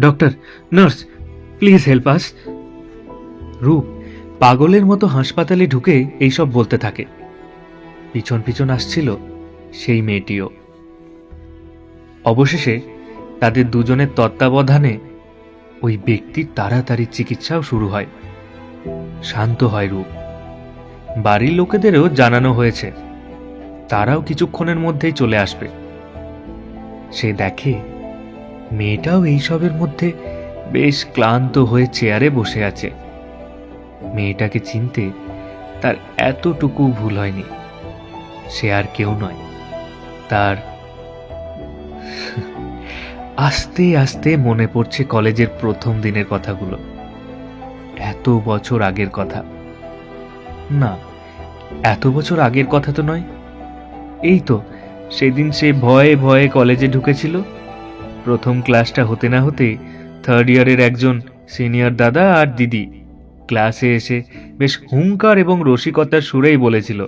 Doctor nurse please help us Roop, পাগলের মতো হাসপাতালে ঢুকে এইসব বলতে থাকে। পিছন পিছন আসছিল সেই মেয়েটিও। অবশেষে তাদের দুজনের তত্ত্বাবধানে ওই ব্যক্তির তাড়াতাড়ি চিকিৎসাও শুরু হয়। শান্ত হয় রূপ। বাড়ির লোকেদেরও জানানো হয়েছে, তারাও কিছুক্ষণের মধ্যেই চলে আসবে। সে দেখে মেয়েটাও এইসবের মধ্যে বেশ ক্লান্ত হয়ে চেয়ারে বসে আছে। মেয়েটাকে চিনতে তার এতটুকু ভুল হয়নি। সে আর কেউ নয়। তার আস্তে আস্তে মনে পড়ছে কলেজের প্রথম দিনের কথাগুলো। এত বছর আগের কথা। না, এত বছর আগের কথা তো নয়। এই তো, সেদিন সে ভয়ে ভয়ে কলেজে ঢুকেছিল। প্রথম ক্লাসটা হতে না হতে থার্ড ইয়ারের একজন সিনিয়র দাদা আর দিদি। ক্লাসে এসে বেশ হুঙ্কার এবং রসিকতার সুরেই বলেছিল